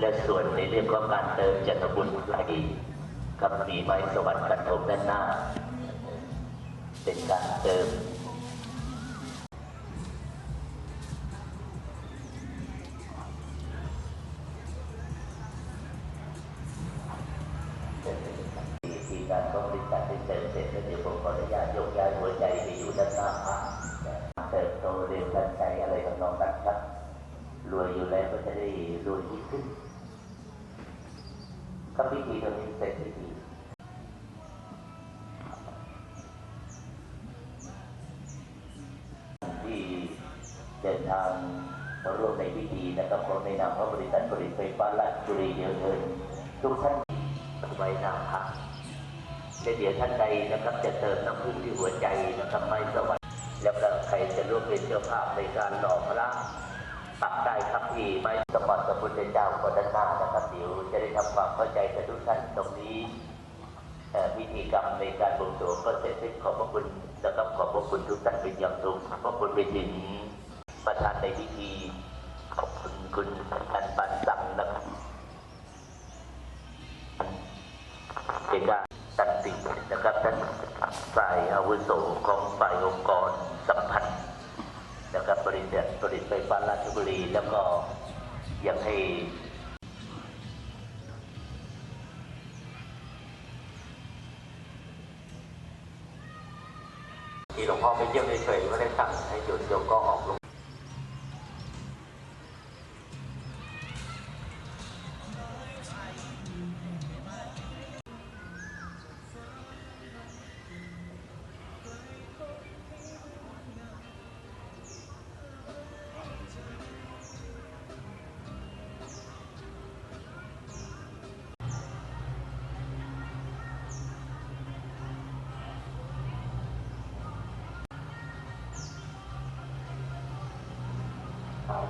และส่วนในเรื่องของการเติมจัตบุญไหลกับสีไม้สวรรค์กันทมด้านหน้า เป็นการเติมทีการก็บริจาคได้เสร็จเสร็จแล้วเดี๋ยวผมขออนุญาตยกย้ายหัวใจไปอยู่ด้านหน้าพระเติบโตเรียนกันใจอะไรกับน้องกันครับรวยอยู่แล้วก็จะได้รวยยิ่งขึ้น เดินทางมาร่วมในพิธีนะครับขอในนามพระบริษัทผลิตไฟฟ้าราชบุรีเดียวเทินทุกท่านไว้นามพักและเดี๋ยวท่านใดนะครับจะเติมน้ำพึ่งที่หัวใจนะครับไม่สวัสดิ์แล้วก็ใครจะร่วมเป็นเจ้าภาพในการหล่อพระตักได้ครับที่ไม่สมบัติพระพุทธเจ้าคนด้านหน้านะครับเดี๋ยวจะได้ทำความเข้าใจกับทุกท่านตรงนี้เอ่อพิธีกรรมในการบวงสรวงก็เสร็จสิ้นขอบพระคุณนะครับขอบพระคุณทุกท่านเป็นอย่างสูงขอบพระคุณไปถึง ประธานในพิธีขอบคุณคุณท่านปันสังนะครับเป็นการตัดสินนะครับท่านฝ่ายอาวุโสของฝ่ายองค์กรสัมพันธ์นะครับบริษัทผลิตไฟฟ้าราชบุรี แล้วก็ยังให้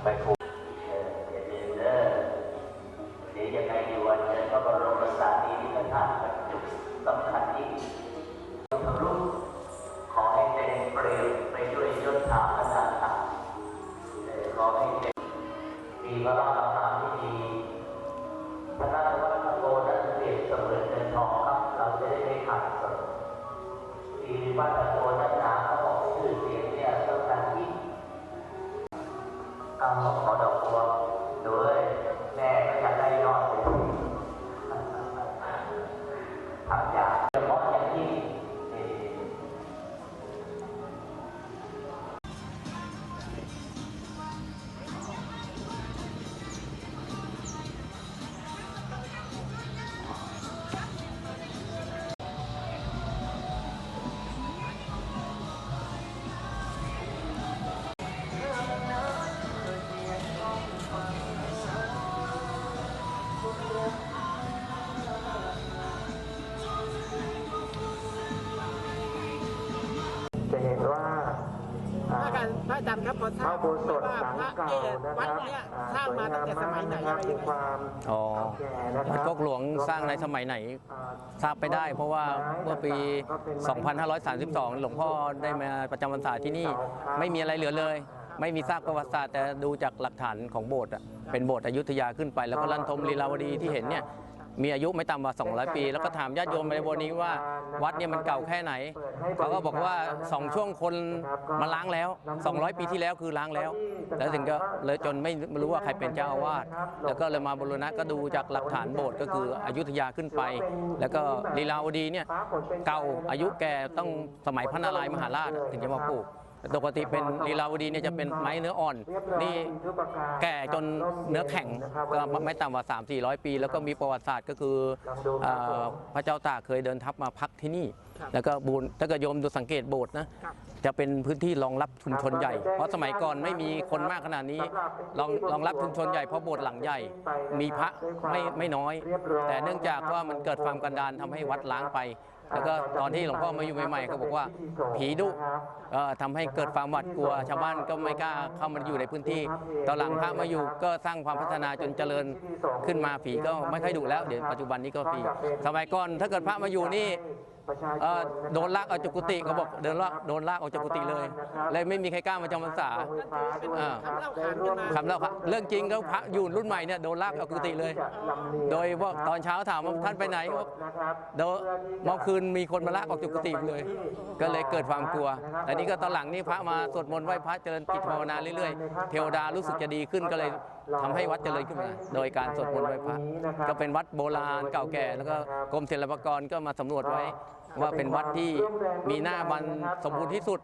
ไปผูกเอ่ออย่าลืมเด้อเดี๋ยวยังไงดีวันเจอพระบรมสารีริกธาตุบรรจุสำคัญยิ่งทำรูปขอให้เต็มเปลวไปด้วยยศถาบรรดาศักดิ์ขอให้เต็มมีพระราชทานที่ดีพระราชวัฒโกนั้นเปรียบเสมือนเงินทองครับ เราจะได้ไม่ขาดสนมีวัฒโกนั้นหนาเขาบอกชื่อเสียง เอาขอดอกบัวด้วยแม่ก็อยากได้ยอดเลยทำอย่า พระอาจารย์ครับพอทพราระบอุโบสถว่าหลังพระเก่านะควัดรับเนี้สร้างมาตั้งแต่สมัยไหนอะไรงามยังมีไงความอ๋อเก่าแก่นะครับพวกหลวงสร้างในสมัยไหนทราบไปได้ เพราะว่าเมื่อปี 2532 หลวงพ่อได้มาประจำพรรษาที่นี่ไม่มีอะไรเหลือเลย ไม่มีซากประวัติศาสตร์แต่ดูจากหลักฐานของโบสถ์อะเป็นโบสถ์อยุธยาขึ้นไป แล้วก็ลันทมลีลาวดีที่เห็นเนี่ย มีอายุไม่ต่ำกว่า 200 ปี แล้วก็ถามญาติโยมในวันนี้ว่า วัดเนี่ยมันเก่าแค่ไหน เขาก็บอกว่าสองช่วงคนมาล้างแล้ว 200 ปีที่แล้วคือล้างแล้ว แล้วถึงก็เลยจนไม่รู้ว่าใครเป็นเจ้าอาวาสแล้วก็เลยมาบูรณะก็ดูจากหลักฐานโบสถ์ก็คืออยุธยาขึ้นไป แล้วก็ลีลาวดีเนี่ยเก่าอายุแก่ต้องสมัยพระนารายมหาราชถึงจะมาปลูก ปกติเป็นลีลาวดีเนี่ยจะเป็นไม้เนื้ออ่อนนี่แก่จนเนื้อแข็งก็ไม่ต่ำกว่า 3 4 0 0 ปี แล้วก็มีประวัติศาสตร์ก็คือเอ่อพระเจ้าตากเคยเดินทัพมาพักที่นี่ครับแล้วก็บูรถ้าเกิดโยมดูสังเกตโบสถ์นะครับจะเป็นพื้นที่รองรับชุมชนใหญ่ เพราะสมัยก่อนไม่มีคนมากขนาดนี้รองรองรับชุมชนใหญ่เพราะโบสถ์หลังใหญ่ มีพระไม่ไม่น้อย แต่เนื่องจากว่ามันเกิดความกันดารทำให้วัดล้างไป แล้วก็ตอนที่หลวงพ่อมาอยู่ใหม่ๆเขาบอกว่า ผีดุเอ่อทำให้เกิดความหวาดกลัว ชาวบ้านก็ไม่กล้าเข้ามาอยู่ในพื้นที่ตอนหลังพระมาอยู่ก็สร้างความพัฒนาจนเจริญขึ้นมาผีก็ไม่ค่อยดุแล้วเดี๋ยวปัจจุบันนี้ก็ผีสมัยก่อนถ้าเกิดพระมาอยู่นี่ เอ่อโดนลากออกจากกุฏิเขาบอกเดินลากโดนลากออกจากกุฏิเลย เลยไม่มีใครกล้ามาจำพรรษาอ่าคำเล่าขานกันมาคำแล้วครับเรื่องจริงเขาพระอยู่รุ่นใหม่เนี่ยโดนลากออกกุฏิเลย โดยว่าตอนเช้าถามว่าท่านไปไหนเขาบอกเดี๋ยวเมื่อคืนมีคนมาลากออกจากกุฏิเลย ก็เลยเกิดความกลัวแต่นี่ก็ตอนหลังนี่พระมาสวดมนต์ไหว้พระเจริญกิจภาวนาเรื่อยๆ เทวดารู้สึกจะดีขึ้นก็เลย ทำให้วัดเจริญขึ้นมา โดยการสวดมนต์ไหว้พระก็เป็นวัดโบราณเก่าแก่ แล้วก็กรมศิลปากรก็มาสำรวจไว้ ว่าเป็นวัดที่มีหน้าบันสมบูรณ์ที่สุด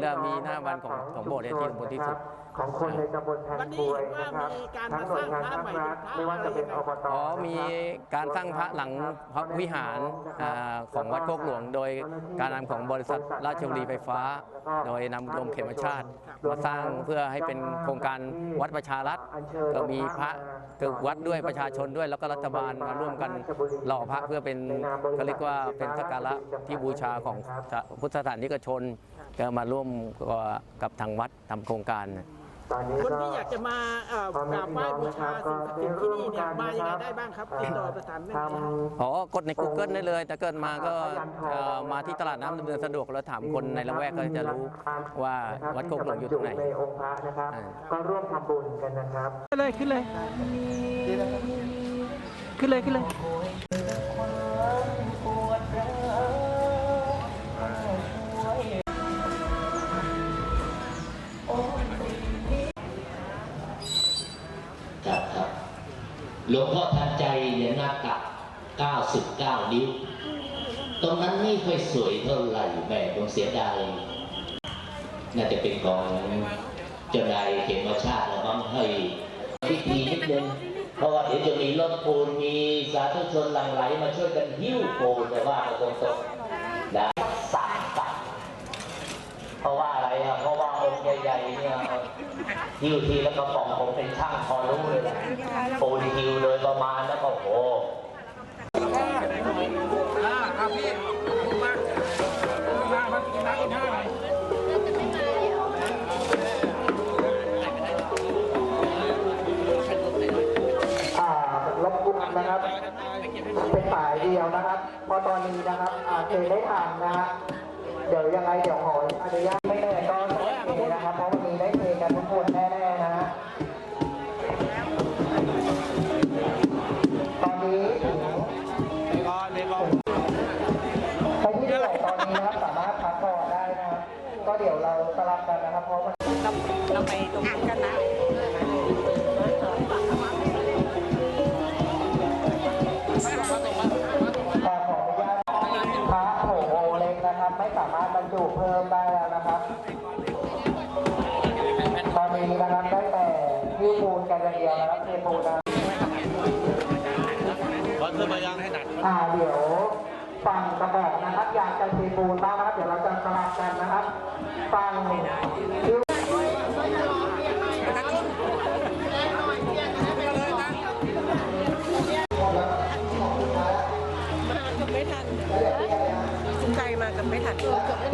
และมีหน้าบันของของโบสถ์เนี่ยที่สมบูรณ์ที่สุดของคนในตำบลแทนกวยนะครับทั้งหน่วยงานภาครัฐไม่ว่าจะเป็นอบตอ๋อมีการสร้างพระหลังพระวิหารอ่าของวัดโคกหลวง โดยการนำของบริษัทราชบุรีไฟฟ้า โดยนำกรมเขมชาติมาสร้างเพื่อให้เป็นโครงการวัดประชารัฐก็มีพระ คือวัดด้วยประชาชนด้วยแล้วก็รัฐบาลมาร่วมกันหล่อพระเพื่อเป็นเขาเรียกว่าเป็นสักการะที่บูชาของพุทธสถานิกชนก็มาร่วมกับทางวัดทำโครงการ ตอนนี้คนก็ที่อยากจะมาเอ่อกราบไหว้บูชาสิ่งศักดิ์สิทธิ์ที่นี่เนี่ยมายังไงได้บ้างครับติดต่อประสานได้ไหมครับ อ๋อกดใน Google ได้เลยแต่เกิดมาก็เอ่อมาที่ตลาดน้ำดำเนินสะดวกแล้วถามคนในละแวกก็จะรู้ว่าวัดโคกหลวงอยู่ตรงไหน ในองค์พระนะครับ อ่า ก็ร่วมทำบุญกันนะครับ ขึ้นเลยขึ้นเลยขึ้นเลยขึ้นเลย ครับครับหลวงพ่อทันใจเหรียญหน้าตัก 99 นิ้ว ตรงนั้นไม่ค่อยสวยเท่าไหร่แม่ผมเสียดายน่าจะเป็นของเจ้านายเขมชาติแล้วมั้งให้พิธีนิดนึงเพราะว่าเดี๋ยวจะมีรถปูนมีสาธุชนหลั่งไหลมาช่วยกันหิ้วปูนแต่ว่ากันตรงๆนะสามตักเพราะว่าอะไรอะเพราะว่าองค์ใหญ่ๆเนี่ย หิ้วทีแล้วก็ปองผมเป็นช่างพอรู้เลยปูนหิ้วเลยประมาณแล้วก็โหอ่ารบกวนนะครับ เป็นสายเดียวนะครับพราะตอนนี้นะครับอาเทได้ทานนะฮะเดี๋ยวยังไงเดี๋ยวขออนุญาตไม่เหนื่อยก็เทนะครับ เพราะวันนี้ได้เทกันทุกคน ที่เหนื่อยตอนนี้นะครับสามารถพักก่อนได้นะครับ ก็เดี๋ยวเราสลับกันนะครับเพราะมันเราไปตรงนั้นกันนะแต่ขออนุญาตพระโถโอเล็กนะครับไม่สามารถบรรจุเพิ่มได้แล้วนะครับ ตอนนี้นะครับได้แต่ยิ้วปูนกันอย่างเดียวนะครับเทปูนนะอ่าเดี๋ยว ฝั่งกระบอกนะครับ อยากจะเทปูนบ้างนะครับ เดี๋ยวเราจะสลับกันนะครับฝั่งยิ้ว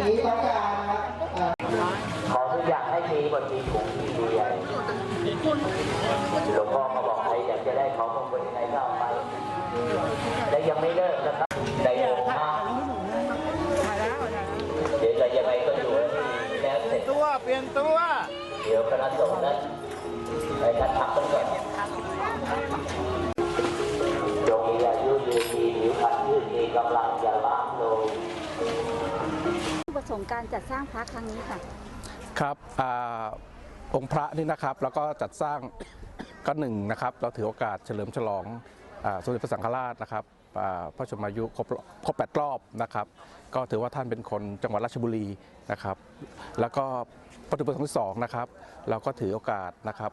นี้ต้องการนะครับอ่าขอทุกอย่างให้มีบนมีถุงมีดีใหญ่หลวงพ่อก็บอกใครอยากจะได้ของมงคลยังไงก็เอาไป และยังไม่เลิกนะครับ เดี๋ยวคณะสงฆ์นั้นไปคัดพักกันก่อนจงมีอายุยืนมีผิวพรรณยืดมีกำลังอย่าล้าลงประสงค์การจัดสร้างพระครั้งนี้ค่ะ ครับอองค์พระนี่นะครับ แล้วก็จัดสร้างก็หนึ่งนะครับ เราถือโอกาสเฉลิมฉลองอสมเด็จพระสังฆราชนะครับพระชมายุครบครบแปดรอบนะครับ ก็ถือว่าท่านเป็นคนจังหวัดราชบุรีนะครับ แล้วก็ วัตถุประสงค์ที่สองนะครับเราก็ถือโอกาสนะครับ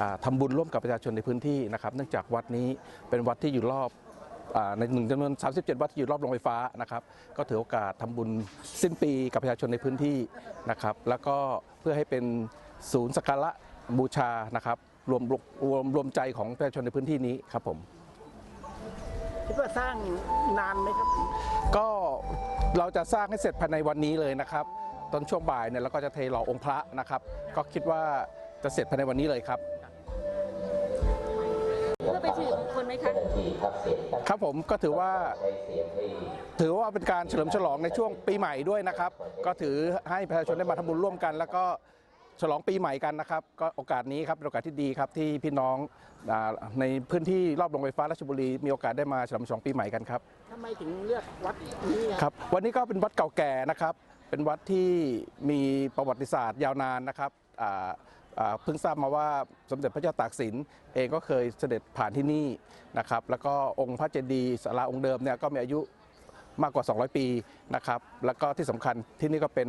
อ่าทำบุญร่วมกับประชาชนในพื้นที่นะครับ เนื่องจากวัดนี้เป็นวัดที่อยู่รอบอ่าในหนึ่งจำนวน 37 วัดที่อยู่รอบโรงไฟฟ้านะครับ ก็ถือโอกาสทำบุญสิ้นปีกับประชาชนในพื้นที่นะครับ แล้วก็เพื่อให้เป็นศูนย์สักการะบูชานะครับ รวมรวมรวมใจของประชาชนในพื้นที่นี้ครับผมคิดว่าสร้างนานไหมครับ ก็เราจะสร้างให้เสร็จภายในวันนี้เลยนะครับ ตอนช่วงบ่ายเนี่ยเราก็จะเทหล่อองค์พระนะครับ ก็คิดว่าจะเสร็จภายในวันนี้เลยครับเพื่อเป็นสิริมงคลไหมคะที่ทักเสียงตั้งครับผมก็ถือว่าใช้เสียงให้ถือว่าเป็นการเฉลิมฉลองในช่วงปีใหม่ด้วยนะครับ ก็ถือให้ประชาชนได้มาทำบุญร่วมกัน แล้วก็ฉลองปีใหม่กันนะครับ ก็โอกาสนี้ครับเป็นโอกาสที่ดีครับที่พี่น้องอ่าในพื้นที่รอบโรงไฟฟ้าราชบุรีมีโอกาสได้มาฉลองฉลองปีใหม่กันครับทำไมถึงเลือกวัดนี้อะครับวันนี้ก็เป็นวัดเก่าแก่นะครับ เป็นวัดที่มีประวัติศาสตร์ยาวนานนะครับเพิ่งทราบมาว่าสมเด็จพระเจ้าตากสินเองก็เคยเสด็จผ่านที่นี่นะครับ แล้วก็องค์พระเจดีย์ศาลาองค์เดิมเนี่ยก็มีอายุมากกว่า 200 ปีนะครับ แล้วก็ที่สำคัญที่นี่ก็เป็น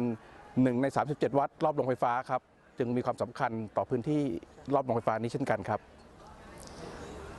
หนึ่งใน 37 วัดรอบโรงไฟฟ้าครับ จึงมีความสำคัญต่อพื้นที่รอบโรงไฟฟ้านี้เช่นกันครับ